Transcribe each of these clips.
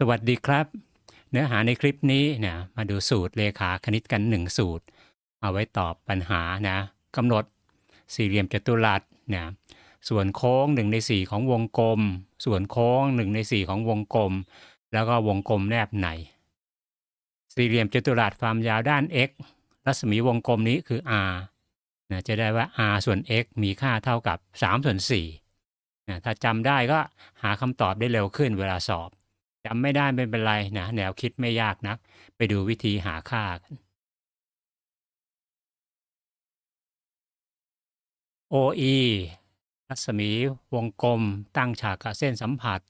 สวัสดีครับ เนื้อหาในคลิปนี้เนะมาดูสูตรเลขาคณิตกันหนึ่งสูตร เอาไว้ตอบปัญหานะกำหนดสี่เหลี่ยมจัตุรัสเนะส่วนโค้ง1ใน4 ของวงกลม ส่วนโค้ง1ใน4 ของวงกลม แล้วก็วงกลมแนบในสี่เหลี่ยมจัตุรัสความยาวด้าน x รัศมีวงกลมนี้คือ r นะจะได้ว่า r ส่วน x มีค่าเท่ากับ3ส่วน4นะถ้าจำได้ก็หาคำตอบได้เร็วขึ้นเวลาสอบ จำไม่ได้ไม่เป็นไรนะ แนวคิดไม่ยากนัก ไปดูวิธีหาค่ากัน OE รัศมีวงกลมตั้งฉากกับเส้นสัมผัส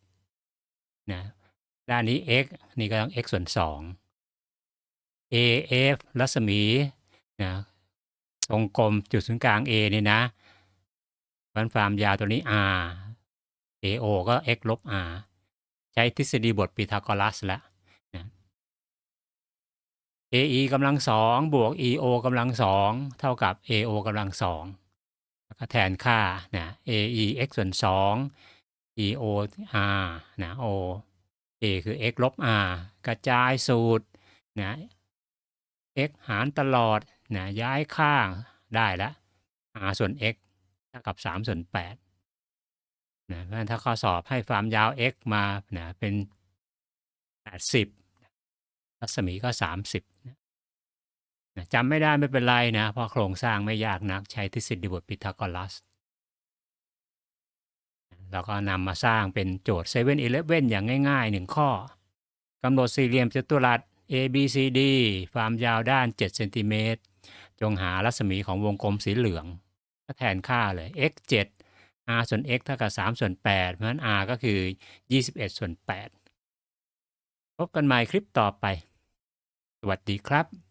นะด้านนี้ x นี่ก็ต้อง x ส่วน 2 AF รัศมีนะวงกลมจุดศูนย์กลาง A นี่นะฟันความยาวตัวนี้ r AO ก็ x ลบ r ช้ทฤษฎีบทพีทาโกรัสแล้ว AE กำลังสองบวก EO กำลังสองเท่ากับ AO กำลังสองแล้วก็แทนค่านะ AE x ส่วนสอง EO r นะ O A คือ x ลบ r กระจายสูตรนะ x หารตลอดนะย้ายข้างได้แล้ว r ส่วน x เท่ากับ 3 ส่วน 8 นะเพราะถ้าข้อสอบให้ความยาว x มานะเป็น 80 รัศมีก็ 30นะจำไม่ได้ไม่เป็นไรนะ เพราะโครงสร้างไม่ยากนักใช้ทฤษฎีบทพีทาโกรัสแล้วก็นำมาสร้างเป็นโจทย์7 e เ e ่ e ออย่างง่ายๆ1ข้อกำหนดสี่เหลี่ยมจัตุรัส ABCD ความยาวด้าน7เซนติเมตรจงหารัศมีของวงกลมสีเหลืองก็แทนค่าเลย x 7 r ส่วน x เท่ากับ 3 ส่วน 8 เพราะฉะนั้น r ก็คือ 21 ส่วน 8 พบกันใหม่คลิปต่อไป สวัสดีครับ